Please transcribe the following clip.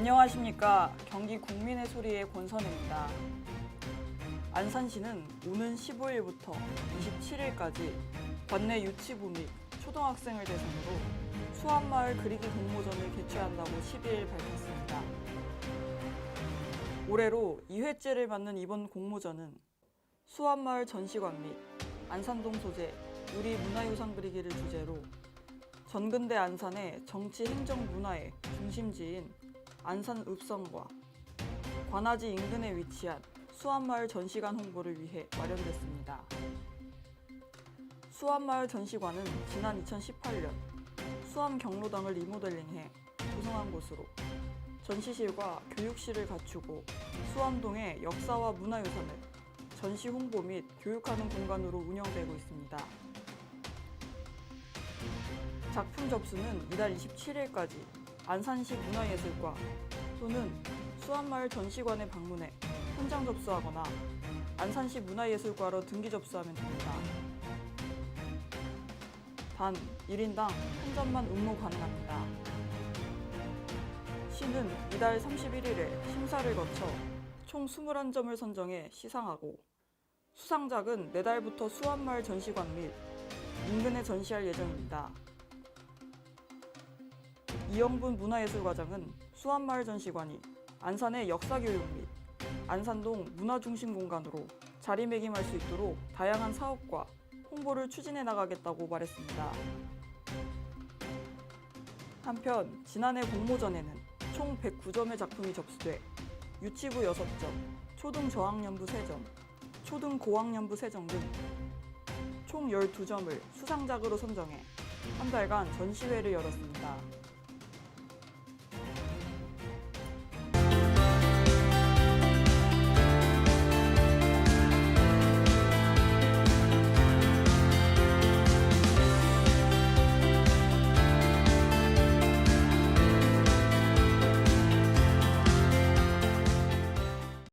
안녕하십니까. 경기 국민의 소리의 권선혜입니다. 안산시는 오는 15일부터 27일까지 관내 유치부 및 초등학생을 대상으로 수암마을 그리기 공모전을 개최한다고 12일 밝혔습니다. 올해로 2회째를 맞는 이번 공모전은 수암마을 전시관 및 안산동 소재 유리 문화유산 그리기를 주제로 전근대 안산의 정치 행정 문화의 중심지인 안산 읍성과 관아지 인근에 위치한 수암마을 전시관 홍보를 위해 마련됐습니다. 수암마을 전시관은 지난 2018년 수암 경로당을 리모델링해 조성한 곳으로 전시실과 교육실을 갖추고 수암동의 역사와 문화유산을 전시 홍보 및 교육하는 공간으로 운영되고 있습니다. 작품 접수는 이달 27일까지 안산시 문화예술과 또는 수암마을 전시관에 방문해 현장 접수하거나 안산시 문화예술과로 등기 접수하면 됩니다. 단 1인당 한 점만 응모 가능합니다. 시는 이달 31일에 심사를 거쳐 총 21점을 선정해 시상하고 수상작은 내달부터 수암마을 전시관 및 인근에 전시할 예정입니다. 이영분 문화예술과장은 수암마을 전시관이 안산의 역사교육 및 안산동 문화중심 공간으로 자리매김할 수 있도록 다양한 사업과 홍보를 추진해 나가겠다고 말했습니다. 한편 지난해 공모전에는 총 109점의 작품이 접수돼 유치부 6점, 초등 저학년부 3점, 초등 고학년부 3점 등 총 12점을 수상작으로 선정해 한 달간 전시회를 열었습니다.